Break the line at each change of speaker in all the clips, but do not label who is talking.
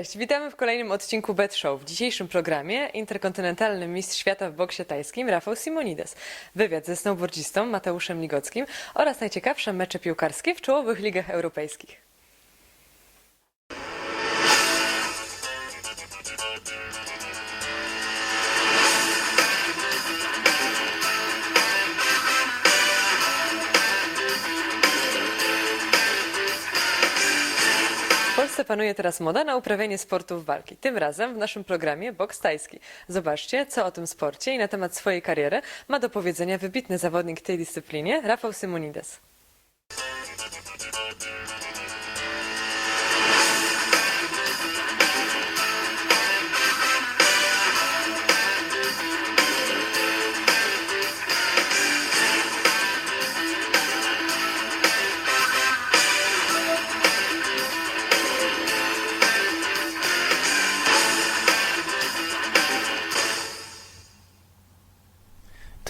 Cześć, witamy w kolejnym odcinku Bet Show. W dzisiejszym programie interkontynentalny mistrz świata w boksie tajskim Rafał Simonides, wywiad ze snowboardzistą Mateuszem Ligockim oraz najciekawsze mecze piłkarskie w czołowych ligach europejskich. Panuje teraz moda na uprawianie sportów walki. Tym razem w naszym programie boks tajski. Zobaczcie, co o tym sporcie i na temat swojej kariery ma do powiedzenia wybitny zawodnik tej dyscyplinie Rafał Simonides.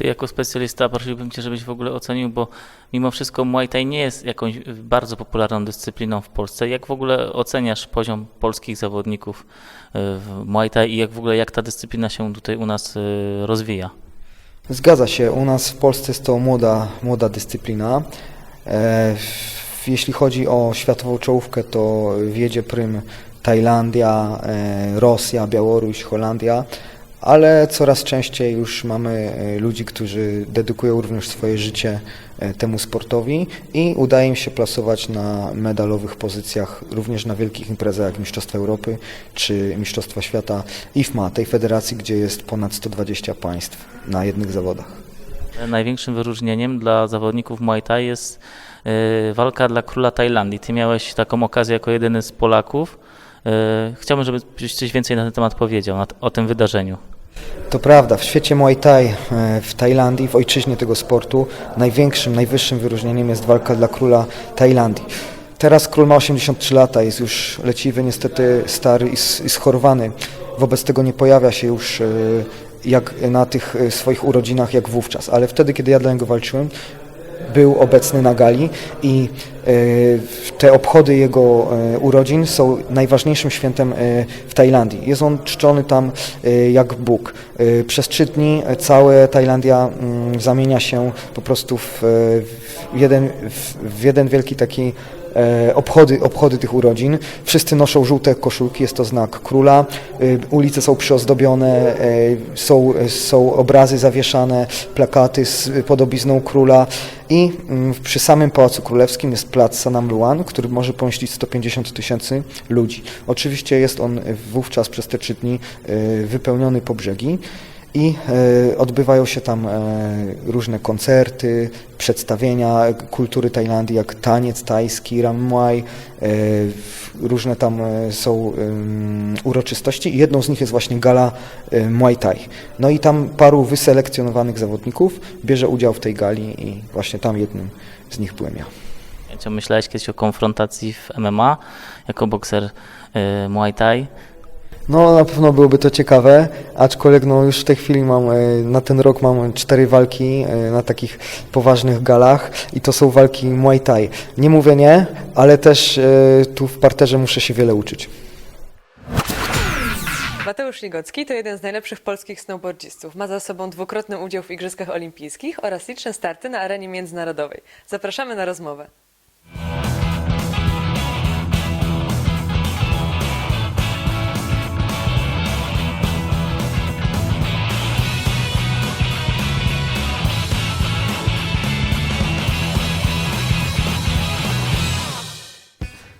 Ty jako specjalista prosiłbym Cię, żebyś w ogóle ocenił, bo mimo wszystko Muay Thai nie jest jakąś bardzo popularną dyscypliną w Polsce. Jak w ogóle oceniasz poziom polskich zawodników y, w Muay Thai i jak w ogóle jak ta dyscyplina się tutaj u nas y, rozwija?
Zgadza się, u nas w Polsce jest to młoda, młoda dyscyplina. E, jeśli chodzi o światową czołówkę, to wiedzie prym Tajlandia, e, Rosja, Białoruś, Holandia, ale coraz częściej już mamy e, ludzi, którzy dedykują również swoje życie e, temu sportowi i udaje im się plasować na medalowych pozycjach również na wielkich imprezach jak Mistrzostwa Europy czy Mistrzostwa Świata IFMA, tej federacji, gdzie jest ponad 120 państw na jednych zawodach.
Największym wyróżnieniem dla zawodników Muay Thai jest y, walka dla króla Tajlandii. Ty miałeś taką okazję jako jedyny z Polaków. Chciałbym, żebyś coś więcej na ten temat powiedział, o tym wydarzeniu.
To prawda, w świecie Muay Thai e, w Tajlandii, w ojczyźnie tego sportu, największym, najwyższym wyróżnieniem jest walka dla króla Tajlandii. Teraz król ma 83 lata, jest już leciwy, niestety stary i schorowany. Wobec tego nie pojawia się już e, jak na tych e, swoich urodzinach jak wówczas, ale wtedy, kiedy ja dla niego walczyłem, był obecny na gali i e, te obchody jego e, urodzin są najważniejszym świętem e, w Tajlandii. Jest on czczony tam jak Bóg. Przez trzy dni cała Tajlandia mm, zamienia się po prostu w, jeden, w, jeden wielki taki obchody, obchody tych urodzin. Wszyscy noszą żółte koszulki, jest to znak króla. E, Ulice są przyozdobione, e, są, są obrazy zawieszane, plakaty z podobizną króla i mm, przy samym Pałacu Królewskim jest plac Sanam Luan, który może pomieścić 150 tysięcy ludzi. Oczywiście jest on wówczas przez te trzy dni e, wypełniony po brzegi i e, odbywają się tam e, różne koncerty, przedstawienia kultury Tajlandii, jak taniec tajski, ramuaj, e, różne tam są uroczystości i jedną z nich jest właśnie gala Muay Thai. No i tam paru wyselekcjonowanych zawodników bierze udział w tej gali i właśnie tam jednym z nich byłem ja.
Myślałeś kiedyś o konfrontacji w MMA jako bokser Muay Thai?
No na pewno byłoby to ciekawe, aczkolwiek no już w tej chwili mam, e, na ten rok mam cztery walki e, na takich poważnych galach i to są walki Muay Thai. Nie mówię nie, ale też e, tu w parterze muszę się wiele uczyć.
Mateusz Ligocki to jeden z najlepszych polskich snowboardzistów. Ma za sobą dwukrotny udział w Igrzyskach Olimpijskich oraz liczne starty na arenie międzynarodowej. Zapraszamy na rozmowę.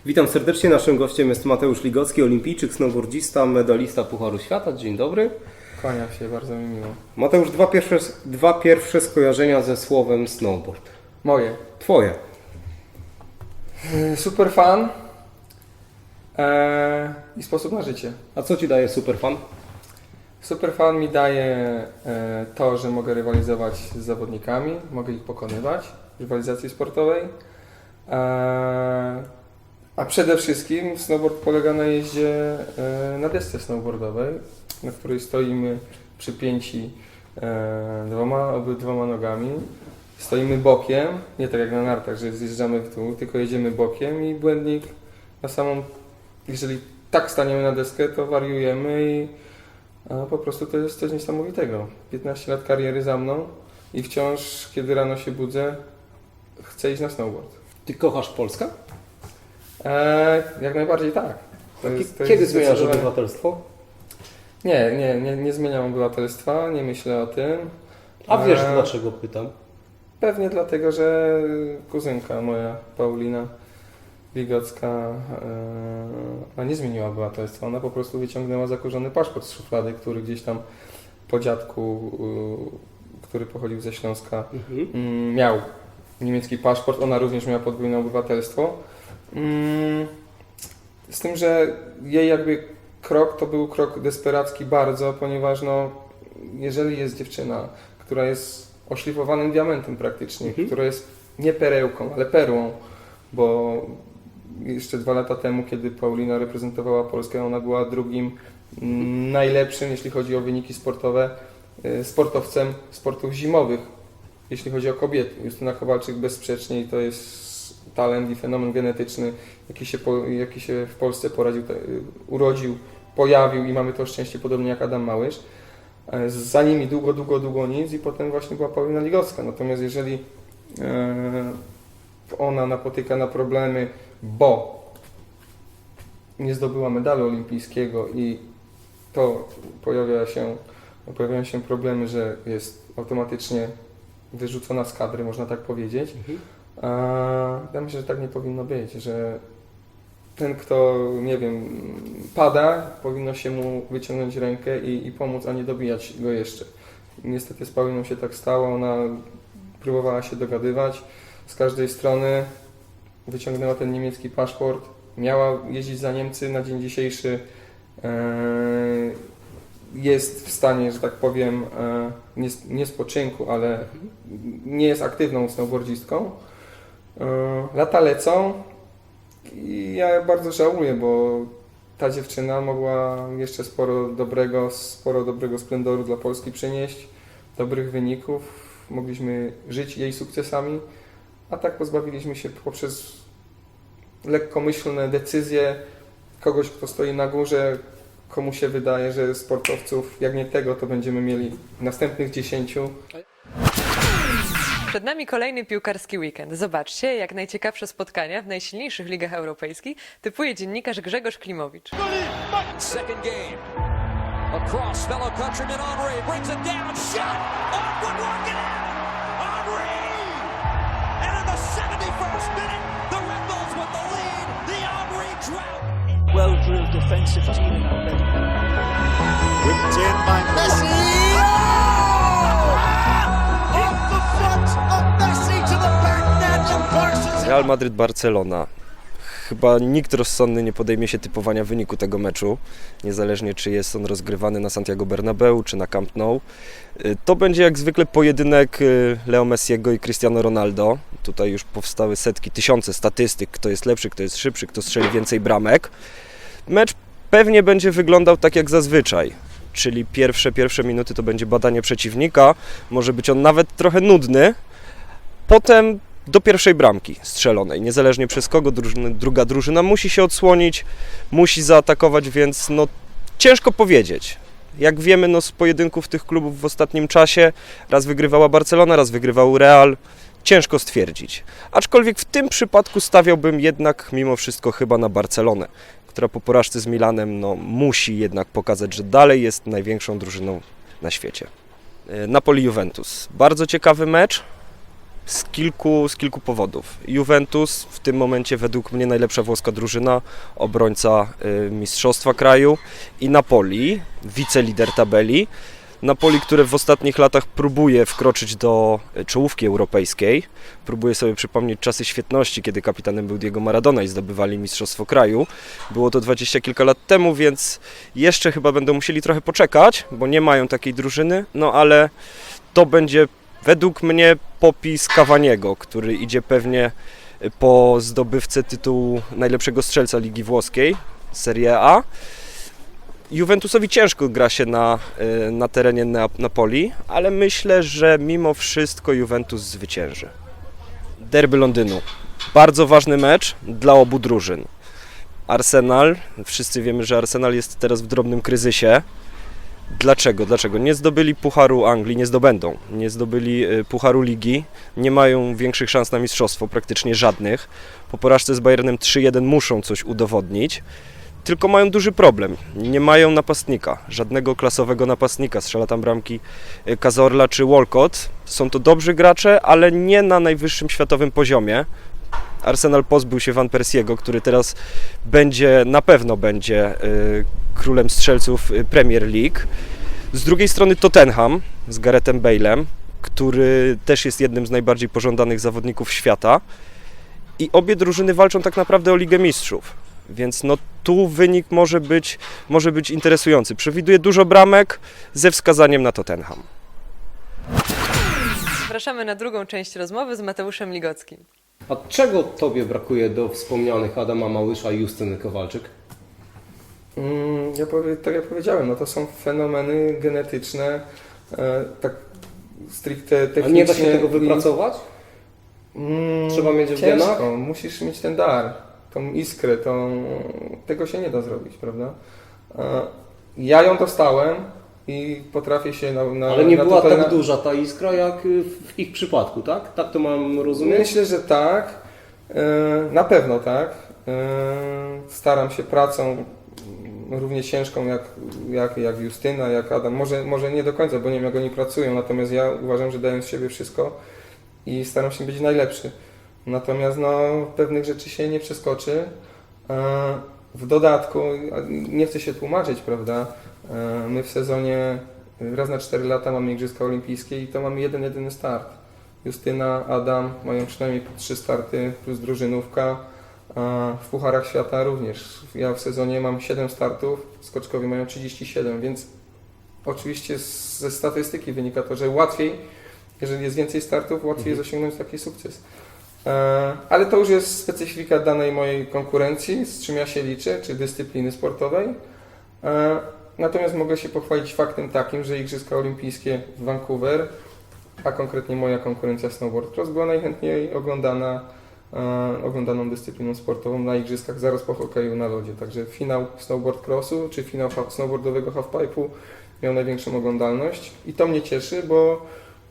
Witam serdecznie. Naszym gościem jest Mateusz Ligocki, olimpijczyk, snowboardzista, medalista Pucharu Świata. Dzień dobry.
Kłaniam się, bardzo mi miło.
Mateusz, dwa pierwsze, dwa pierwsze skojarzenia ze słowem snowboard.
Moje.
Twoje.
Y, Super fan e, i sposób na życie.
A co Ci daje superfan?
Super fan mi daje e, to, że mogę rywalizować z zawodnikami, mogę ich pokonywać w rywalizacji sportowej. E, a przede wszystkim snowboard polega na jeździe e, na desce snowboardowej, na której stoimy przypięci e, dwoma, obydwoma nogami. Stoimy bokiem, nie tak jak na nartach, że zjeżdżamy w dół, tylko jedziemy bokiem i błędnik na samą, jeżeli tak staniemy na deskę, to wariujemy i po prostu to jest coś niesamowitego. 15 lat kariery za mną i wciąż, kiedy rano się budzę, chcę iść na snowboard.
Ty kochasz Polskę?
Eee, jak najbardziej tak. To jest- to
Kiedy
jest
zmieniasz
zdecydowanie-
obywatelstwo?
Nie, nie, nie, nie zmieniam obywatelstwa, nie myślę o tym.
A wiesz
Eee,
dlaczego pytam?
Pewnie dlatego, że kuzynka moja, Paulina Wigocka, e, ona nie zmieniła obywatelstwa. Ona po prostu wyciągnęła zakurzony paszport z szuflady, który gdzieś tam po dziadku, e, który pochodził ze Śląska,
Mhm.
mm, miał niemiecki paszport. Ona również miała podwójne obywatelstwo. Mm, Z tym, że jej jakby krok to był krok desperacki bardzo, ponieważ no, jeżeli jest dziewczyna, która jest oszlifowanym diamentem praktycznie,
Mhm.
która jest nie perełką, ale perłą, bo jeszcze dwa lata temu, kiedy Paulina reprezentowała Polskę, ona była drugim najlepszym, jeśli chodzi o wyniki sportowe, y, sportowcem sportów zimowych, jeśli chodzi o kobiety. Justyna Kowalczyk bezsprzecznie i to jest talent i fenomen genetyczny, jaki się, po, jaki się w Polsce poradził, urodził, pojawił i mamy to szczęście podobnie jak Adam Małysz. E, Za nimi długo, długo, długo nic i potem właśnie była Paulina Ligocka. Natomiast jeżeli e, ona napotyka na problemy, bo nie zdobyła medalu olimpijskiego i to pojawia się, pojawiają się problemy, że jest automatycznie wyrzucona z kadry, można tak powiedzieć.
Mhm.
A ja myślę, że tak nie powinno być, że ten, kto, nie wiem, pada, powinno się mu wyciągnąć rękę i, i pomóc, a nie dobijać go jeszcze. Niestety z Pauliną się tak stało, ona próbowała się dogadywać z każdej strony, wyciągnęła ten niemiecki paszport, miała jeździć za Niemcy na dzień dzisiejszy. e, Jest w stanie, że tak powiem, e, nie, nie spoczynku, ale nie jest aktywną snowboardzistką. E, Lata lecą i ja bardzo żałuję, bo ta dziewczyna mogła jeszcze sporo dobrego, sporo dobrego splendoru dla Polski przynieść, dobrych wyników. Mogliśmy żyć jej sukcesami, a tak pozbawiliśmy się poprzez lekkomyślne decyzje kogoś, kto stoi na górze, komu się wydaje, że sportowców, jak nie tego, to będziemy mieli następnych dziesięciu.
Przed nami kolejny piłkarski weekend. Zobaczcie, jak najciekawsze spotkania w najsilniejszych ligach europejskich typuje dziennikarz Grzegorz Klimowicz.
Second game. Across fellow countryman Henri brings it down. Shot! Off woodwork it out! Henri! And in the 71st minute, the Red Bulls with the lead. The Henri drought.
well drilled defensive.
Whipped in by Messi.
Real Madryt-Barcelona. Chyba nikt rozsądny nie podejmie się typowania wyniku tego meczu, niezależnie czy jest on rozgrywany na Santiago Bernabeu czy na Camp Nou. Y, To będzie jak zwykle pojedynek y, Leo Messiego i Cristiano Ronaldo. Tutaj już powstały setki, tysiące statystyk, kto jest lepszy, kto jest szybszy, kto strzeli więcej bramek. Mecz pewnie będzie wyglądał tak jak zazwyczaj, czyli pierwsze, pierwsze minuty to będzie badanie przeciwnika, może być on nawet trochę nudny. Potem do pierwszej bramki strzelonej, niezależnie przez kogo drużyny, druga drużyna musi się odsłonić, musi zaatakować, więc no ciężko powiedzieć. Jak wiemy no, z pojedynków tych klubów w ostatnim czasie, raz wygrywała Barcelona, raz wygrywał Real, ciężko stwierdzić. Aczkolwiek w tym przypadku stawiałbym jednak mimo wszystko chyba na Barcelonę, która po porażce z Milanem no, musi jednak pokazać, że dalej jest największą drużyną na świecie. E, Napoli-Juventus. Bardzo ciekawy mecz z kilku, z kilku powodów. Juventus w tym momencie według mnie najlepsza włoska drużyna, obrońca y, mistrzostwa kraju i Napoli, wicelider tabeli. Napoli, które w ostatnich latach próbuje wkroczyć do y, czołówki europejskiej. Próbuje sobie przypomnieć czasy świetności, kiedy kapitanem był Diego Maradona i zdobywali mistrzostwo kraju. Było to dwadzieścia kilka lat temu, więc jeszcze chyba będą musieli trochę poczekać, bo nie mają takiej drużyny, no ale to będzie według mnie popis Cavaniego, który idzie pewnie po zdobywce tytułu najlepszego strzelca Ligi Włoskiej, Serie A. Juventusowi ciężko gra się na, y, na terenie Na- Napoli, ale myślę, że mimo wszystko Juventus zwycięży. Derby Londynu. Bardzo ważny mecz dla obu drużyn. Arsenal. Wszyscy wiemy, że Arsenal jest teraz w drobnym kryzysie. Dlaczego? Dlaczego? Nie zdobyli Pucharu Anglii, nie zdobędą. Nie zdobyli y, Pucharu Ligi, nie mają większych szans na mistrzostwo, praktycznie żadnych. Po porażce z Bayernem 3-1 muszą coś udowodnić. Tylko mają duży problem. Nie mają napastnika, żadnego klasowego napastnika. Strzela tam bramki y, Cazorla czy Walcott. Są to dobrzy gracze, ale nie na najwyższym światowym poziomie. Arsenal pozbył się Van Persiego, który teraz będzie, na pewno będzie y, królem strzelców y, Premier League. Z drugiej strony Tottenham z Garethem Bale'em, który też jest jednym z najbardziej pożądanych zawodników świata. I obie drużyny walczą tak naprawdę o Ligę Mistrzów. Więc no tu wynik może być, może być interesujący. Przewiduję dużo bramek ze wskazaniem na Tottenham.
Zapraszamy na drugą część rozmowy z Mateuszem Ligockim.
A czego Tobie brakuje do wspomnianych Adama Małysza i Justyny Kowalczyk?
Mm, Ja powie, tak jak powiedziałem, no to są fenomeny genetyczne, e, tak stricte
A
technicznie.
nie da się tego wypracować?
Mm,
Trzeba mieć w genach?
Musisz mieć ten dar, tą iskrę, tą... tego się nie da zrobić, prawda? E, Ja ją dostałem i potrafię się na, na
Ale nie
na
była
tutaj
tak
na...
duża ta iskra jak y, w ich przypadku, tak? Tak to mam rozumieć?
Myślę, że tak. E, Na pewno tak. E, Staram się pracą równie ciężką jak, jak, jak Justyna, jak Adam. Może, może nie do końca, bo nie wiem jak oni pracują, natomiast ja uważam, że daję z siebie wszystko i staram się być najlepszy. Natomiast no, pewnych rzeczy się nie przeskoczy. E, W dodatku, nie chcę się tłumaczyć, prawda? E, My w sezonie raz na 4 lata mamy Igrzyska Olimpijskie i to mamy jeden, jedyny start. Justyna, Adam mają przynajmniej po trzy starty plus drużynówka. A W Pucharach Świata również. Ja w sezonie mam 7 startów, skoczkowie mają 37, więc oczywiście ze statystyki wynika to, że łatwiej, jeżeli jest więcej startów, łatwiej jest osiągnąć taki sukces. E, Ale to już jest specyfika danej mojej konkurencji, z czym ja się liczę, czy dyscypliny sportowej. Natomiast mogę się pochwalić faktem takim, że Igrzyska Olimpijskie w Vancouver a konkretnie moja konkurencja snowboard cross była najchętniej oglądana, e, oglądaną dyscypliną sportową na igrzyskach zaraz po hokeju na lodzie. Także finał snowboard crossu czy finał snowboardowego halfpipe'u miał największą oglądalność i to mnie cieszy, bo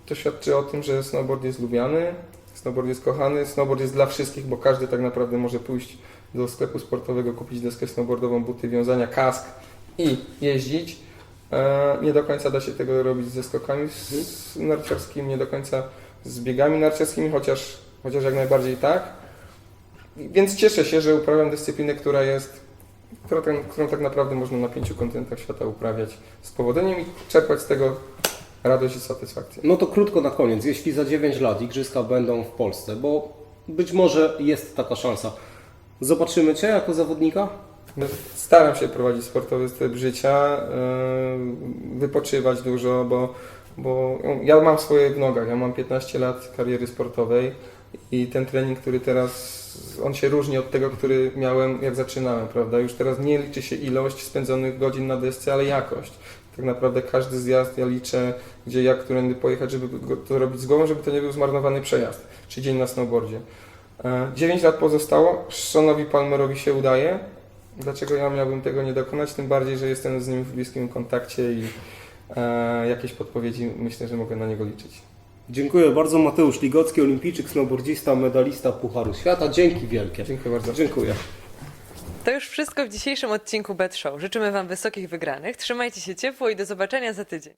to świadczy o tym, że snowboard jest lubiany, snowboard jest kochany, snowboard jest dla wszystkich, bo każdy tak naprawdę może pójść do sklepu sportowego, kupić deskę snowboardową, buty, wiązania, kask i jeździć. E, Nie do końca da się tego robić ze skokami s- narciarskimi, nie do końca z biegami narciarskimi, chociaż, chociaż jak najbardziej tak. Więc cieszę się, że uprawiam dyscyplinę, która jest, która, tak- którą tak naprawdę można na pięciu kontynentach świata uprawiać z powodzeniem i czerpać z tego radość i satysfakcję.
No to krótko na koniec. Jeśli za 9 lat Igrzyska będą w Polsce, bo być może jest taka szansa. Zobaczymy Cię jako zawodnika?
No, Staram się prowadzić sportowy styl życia, yy, wypoczywać dużo, bo, bo ja mam swoje w nogach. Ja mam 15 lat kariery sportowej i ten trening, który teraz, on się różni od tego, który miałem jak zaczynałem, prawda? Już teraz nie liczy się ilość spędzonych godzin na desce, ale jakość. Tak naprawdę każdy zjazd ja liczę, gdzie jak, którędy pojechać, żeby to robić z głową, żeby to nie był zmarnowany przejazd, czy dzień na snowboardzie. 9 lat pozostało, Seanowi Palmerowi się udaje, Dlaczego ja miałbym tego nie dokonać? Tym bardziej, że jestem z nim w bliskim kontakcie i e, jakieś podpowiedzi myślę, że mogę na niego liczyć.
Dziękuję bardzo. Mateusz Ligocki, olimpijczyk, snowboardzista, medalista Pucharu Świata. Dzięki wielkie.
Dziękuję bardzo.
Dziękuję.
To już wszystko w dzisiejszym odcinku Bet Show. Życzymy Wam wysokich wygranych. Trzymajcie się ciepło i do zobaczenia za tydzień.